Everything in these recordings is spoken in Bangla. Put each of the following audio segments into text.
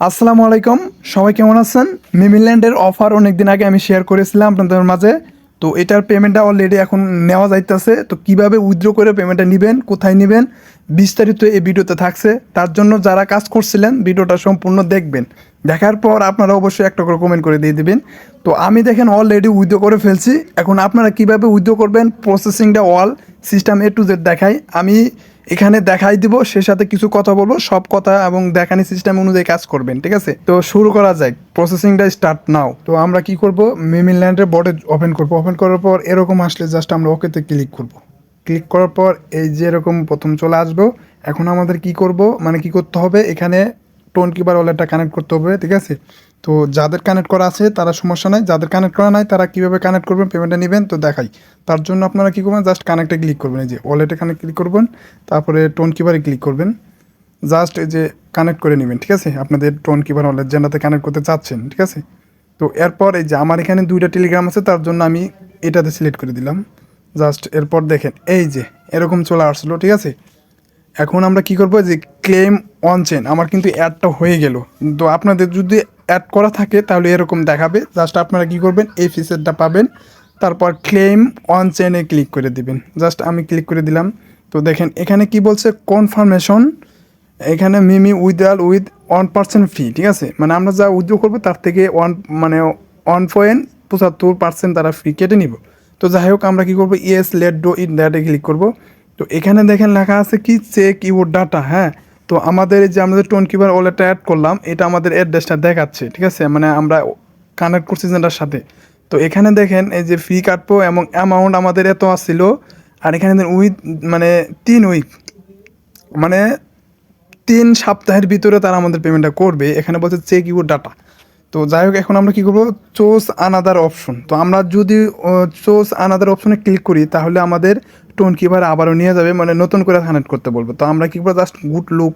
আসসালামু আলাইকুম, সবাই কেমন আছেন? মিমিল্যান্ডের অফার অনেকদিন আগে আমি শেয়ার করেছিলাম আপনাদের মাঝে। তো এটার পেমেন্টটা অলরেডি এখন নেওয়া যাইতেছে। তো কীভাবে উইথড্র করে পেমেন্টটা নেবেন, কোথায় নেবেন? বিস্তারিত এই ভিডিওতে থাকছে। তার জন্য যারা কাজ করছিলেন, ভিডিওটা সম্পূর্ণ দেখবেন। দেখার পর আপনারা অবশ্যই একটা করে কমেন্ট করে দিয়ে দিবেন। তো আমি দেখেন অলরেডি উইথড্র করে ফেলছি। এখন আপনারা কীভাবে উইথড্র করবেন? প্রসেসিংটা all system A to Z দেখাই। আমি এখানে দেখাই দিব, সে সাথে কিছু কথা বলব, সব কথা এবং দেখানি সিস্টেম অনুযায়ী কাজ করবেন, ঠিক আছে? তো শুরু করা যায় প্রসেসিংটা স্টার্ট নাও তো আমরা কি করব? মিমিল্যান্ডের বটে ওপেন করব। ওপেন করার পর এরকম আসলে জাস্ট আমরা ওকেতে ক্লিক করব। ক্লিক করার পর এই যে এরকম প্রথম চলে আসব। এখন আমাদের কি করব? মানে কি করতে হবে? এখানে টোন কিবার ওয়ালেটটা কানেক্ট করতে হবে, ঠিক আছে? তো যাদের কানেক্ট করা আছে, তারা সমস্যা নাই। যাদের কানেক্ট করা নাই, তারা কীভাবে কানেক্ট করবেন পেমেন্টটা নেবেন, তো দেখাই। তার জন্য আপনারা কী করবেন জাস্ট কানেক্টে ক্লিক করবেন। এই যে ওয়ালেটে কানেক্ট ক্লিক করবেন, তারপরে টোন কিবারে ক্লিক করবেন। জাস্ট এই যে কানেক্ট করে নেবেন, ঠিক আছে? আপনাদের টোন কিবার ওয়ালেট যেটাতে কানেক্ট করতে চাচ্ছেন, ঠিক আছে? তো এরপর এই যে আমার এখানে দুইটা টেলিগ্রাম আছে, তার জন্য আমি এটাতে সিলেক্ট করে দিলাম। জাস্ট এরপর দেখেন, এই যে এরকম চলে আসলো, ঠিক আছে? এখন আমরা কি করব যে ক্লেম অন চেন আমার কিন্তু অ্যাডটা হয়ে গেল। তো আপনাদের যদি অ্যাড করা থাকে, তাহলে এরকম দেখাবে। জাস্ট আপনারা কি করবেন, এই ফিচারটা পাবেন, তারপর ক্লেম অন চেনে ক্লিক করে দিবেন। জাস্ট আমি ক্লিক করে দিলাম। তো দেখেন, এখানে কি বলছে? কনফার্মেশন এখানে মিমি withdrawal with one percent fee ঠিক আছে? মানে আমরা যা উইথড্র করব, তার থেকে ওয়ান মানে ওয়ান পয়েন্ট পঁচাত্তর পার্সেন্ট তারা ফি কেটে নিব। তো যাই হোক, আমরা কী করব? ইয়েস লেট ডো ইন দ্যাটে ক্লিক করব। তো এখানে দেখেন লেখা আছে কি চেক ইউর ডাটা হ্যাঁ? তো আমাদের যে আমাদের টোন কিপার ওয়ালেটটা অ্যাড করলাম, এটা আমাদের অ্যাড্রেসটা দেখাচ্ছে, ঠিক আছে? মানে আমরা কানেক্ট করছি যেটার সাথে। তো এখানে দেখেন এই যে ফি কাটবো এবং অ্যামাউন্ট আমাদের এত আসছিল আর এখানে উইথ মানে তিন উইক মানে তিন সপ্তাহের ভিতরে তারা আমাদের পেমেন্টটা করবে। এখানে বলছে চেক ইউর ডাটা তো যাই হোক, এখন আমরা কী করব? চোজ আনাদার অপশন তো আমরা যদি চোজ আনাদার অপশনে ক্লিক করি, তাহলে আমাদের টোন কিপার আবারও নিয়ে যাবে মানে নতুন করে কানেক্ট করতে বলব। তো আমরা কী করব জাস্ট গুড লুক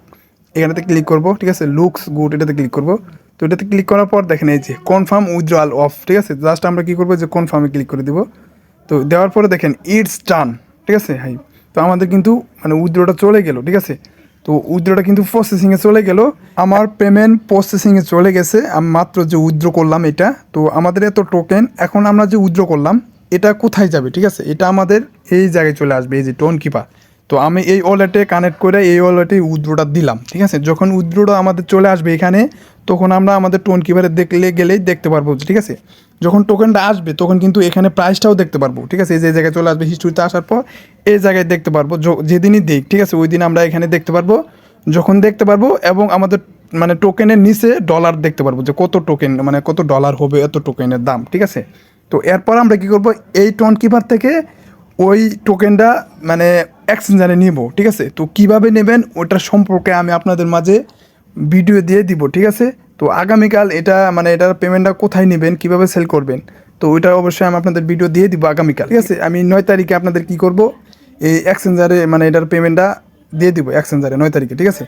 এখানেতে ক্লিক করব, ঠিক আছে? লুকস গুড এটাতে ক্লিক করব। তো এটাতে ক্লিক করার পর দেখেন এই যে কনফার্ম উইথড্রয়াল অফ ঠিক আছে? জাস্ট আমরা কী করব, যে কনফার্মে ক্লিক করে দিব। তো দেওয়ার পরে দেখেন ইটস ডান ঠিক আছে? হাই, তো আমাদের কিন্তু মানে উইথড্রটা চলে গেল, ঠিক আছে? তো উইথড্রটা কিন্তু প্রসেসিংয়ে চলে গেল। আমার পেমেন্ট প্রসেসিংয়ে চলে গেছে, আমি, মাত্র যে উইথড্র করলাম এটা, তো আমাদের এত টোকেন এখন আমরা যে উইথড্র করলাম এটা কোথায় যাবে, ঠিক আছে? এটা আমাদের এই জায়গায় চলে আসবে, এই যে টোন কিপার তো আমি এই ওয়ালেটে কানেক্ট করে এই ওয়ালেটে উইথড্রটা দিলাম, ঠিক আছে? যখন উইথড্রটা আমাদের চলে আসবে এখানে, তখন আমরা আমাদের টোন কিপারে দেখলে গেলেই দেখতে পারব, ঠিক আছে? যখন টোকেনটা আসবে, তখন কিন্তু এখানে প্রাইসটাও দেখতে পারব, ঠিক আছে? এই যে জায়গায় চলে আসবে হিস্ট্রিতে আসার পর, এই জায়গায় দেখতে পারব যেদিনই দিক, ঠিক আছে? ওই দিন আমরা এখানে দেখতে পারব, যখন দেখতে পারব এবং আমাদের মানে টোকেনের নিচে ডলার দেখতে পারব, যে কত টোকেন মানে কত ডলার হবে, এত টোকেনের দাম, ঠিক আছে? তো এরপর আমরা কী করব, এই টোন কিপার থেকে ওই টোকেনটা মানে এক্সচেঞ্জারে নিব, ঠিক আছে? তো কীভাবে নেবেন ওটার সম্পর্কে আমি আপনাদের মাঝে ভিডিও দিয়ে দিব, ঠিক আছে? তো আগামীকাল এটা মানে এটার পেমেন্টটা কোথায় নেবেন, কীভাবে সেল করবেন, তো ওইটা অবশ্যই আমি আপনাদের ভিডিও দিয়ে দিব আগামীকাল, ঠিক আছে? আমি নয় তারিখে আপনাদের কি করব, এই এক্সচেঞ্জারে মানে এটার পেমেন্টটা দিয়ে দিব এক্সচেঞ্জারে নয় তারিখে, ঠিক আছে?